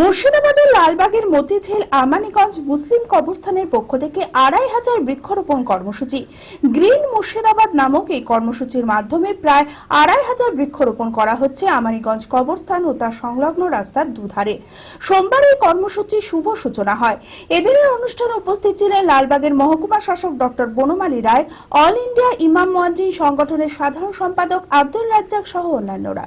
মুর্শিদাবাদের লালবাগের মতিঝিল আমানিগঞ্জ মুসলিম কবরস্থানের পক্ষ থেকে আড়াই হাজার বৃক্ষরোপণ কর্মসূচি। গ্রিন মুর্শিদাবাদ নামক এই কর্মসূচির মাধ্যমে প্রায় আড়াই হাজার বৃক্ষরোপণ করা হচ্ছে আমানিগঞ্জ কবরস্থান ও তার সংলগ্ন রাস্তার দুধারে। সোমবার এই কর্মসূচির শুভ সূচনা হয়। এদিনের অনুষ্ঠানে উপস্থিত ছিলেন লালবাগের মহকুমা শাসক doctor Banamali Roy, all India ইমাম মুয়াজ্জিন সংগঠনের সাধারণ সম্পাদক আব্দুল রাজ্জাক সহ অন্যান্যরা।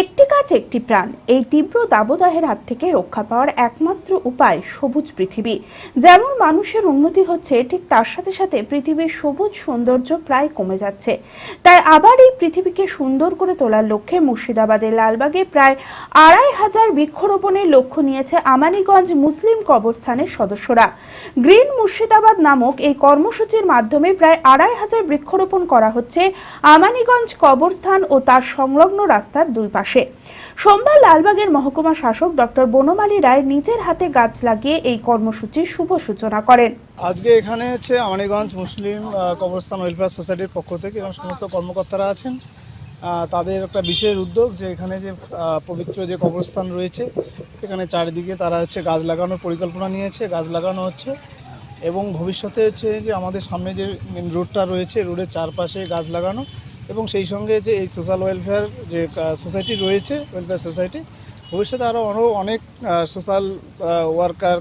একটি কাজ, একটি প্রাণ। এই তীব্র দাবদাহের হাত থেকে রক্ষা পাওয়ার একমাত্র উপায় সবুজ পৃথিবী। যেমন মানুষের উন্নতি হচ্ছে, ঠিক তার সাথে সাথে পৃথিবীর সবুজ সৌন্দর্য প্রায় কমে যাচ্ছে। তাই আবার এই পৃথিবীকে সুন্দর করে তোলার লক্ষ্যে মুর্শিদাবাদের লালবাগে প্রায় আড়াই হাজার বৃক্ষরোপণের লক্ষ্য নিয়েছে আমানিগঞ্জ মুসলিম কবরস্থানের সদস্যরা। গ্রিন মুর্শিদাবাদ নামক এই কর্মসূচির মাধ্যমে প্রায় আড়াই হাজার বৃক্ষরোপণ করা হচ্ছে আমানিগঞ্জ কবরস্থান ও তার সংলগ্ন রাস্তার দুই পাশে। সোমবার লালবাগের মহকুমা শাসক ডক্টর বনমালী রায় নিজের হাতে গাছ লাগিয়ে এই কর্মসূচির শুভ সূচনা করেন। আজকে এখানে হচ্ছে আমানিগঞ্জ মুসলিম কবরস্থান ওয়েলফেয়ার সোসাইটির পক্ষ থেকে এবং সমস্ত কর্মকর্তারা আছেন। তাদের একটা বিশেষ উদ্যোগ যে এখানে যে পবিত্র যে কবরস্থান রয়েছে, এখানে চারিদিকে তারা হচ্ছে গাছ লাগানোর পরিকল্পনা নিয়েছে, গাছ লাগানো হচ্ছে এবং ভবিষ্যতে হচ্ছে যে আমাদের সামনে যে মেন রোডটা রয়েছে রোডের চারপাশে গাছ লাগানো এবং সেই সঙ্গে যে এই সোশ্যাল ওয়েলফেয়ার যে সোসাইটি রয়েছে ওয়েলফেয়ার সোসাইটি ভবিষ্যতে আরও আরও অনেক সোশ্যাল ওয়ার্কার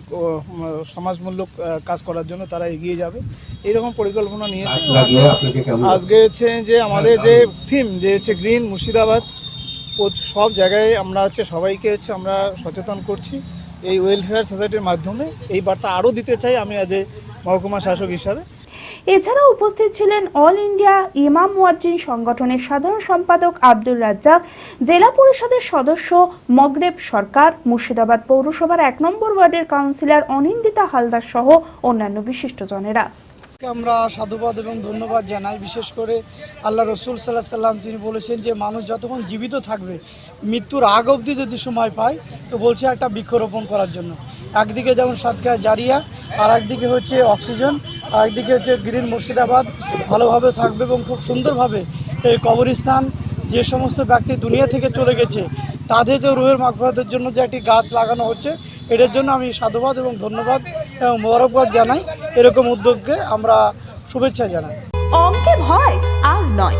সমাজমূলক কাজ করার জন্য তারা এগিয়ে যাবে। এইরকম পরিকল্পনা নিয়েছে। আজকে হচ্ছে যে আমাদের যে থিম যে হচ্ছে গ্রিন মুর্শিদাবাদ ও সব জায়গায় আমরা হচ্ছে সবাইকে হচ্ছে আমরা সচেতন করছি। এই ওয়েলফেয়ার সোসাইটির মাধ্যমে এই বার্তা আরও দিতে চাই আমি আজ এ মহকুমা শাসক হিসাবে। এছাড়াও উপস্থিত ছিলেন অল ইন্ডিয়া ইমাম মুয়াজ্জিন সংগঠনের সাধারণ সম্পাদক আব্দুল রাজ্জাক, জেলা পরিষদের সদস্য মগরেব সরকার, মুর্শিদাবাদ পৌরসভার এক নম্বর ওয়ার্ডের কাউন্সিলর অনিন্দিতা হালদার সহ অন্যান্য বিশিষ্টজনেরা। আমরা সাধুবাদ এবং ধন্যবাদ জানাই। বিশেষ করে আল্লাহ রসুল সাল্লাহ সাল্লাম তিনি বলেছেন যে, মানুষ যতক্ষণ জীবিত থাকবে, মৃত্যুর আগ অবধি যদি সময় পায়, তো বলছে একটা বৃক্ষরোপণ করার জন্য। একদিকে যেমন সাতকা জারিয়া আর একদিকে হচ্ছে অক্সিজেন। আর একদিকে হচ্ছে গ্রিন মুর্শিদাবাদ ভালোভাবে থাকবে এবং খুব সুন্দরভাবে এই কবরস্থান যে সমস্ত ব্যক্তি দুনিয়া থেকে চলে গেছে, তাদের যে রুহের মাগফরাতের জন্য যে একটি গাছ লাগানো হচ্ছে এটার জন্য আমি সাধুবাদ এবং ধন্যবাদ এবং মোবারকবাদ জানাই। এরকম উদ্যোগকে আমরা শুভেচ্ছা জানাই। অঙ্কে ভয় আর নয়।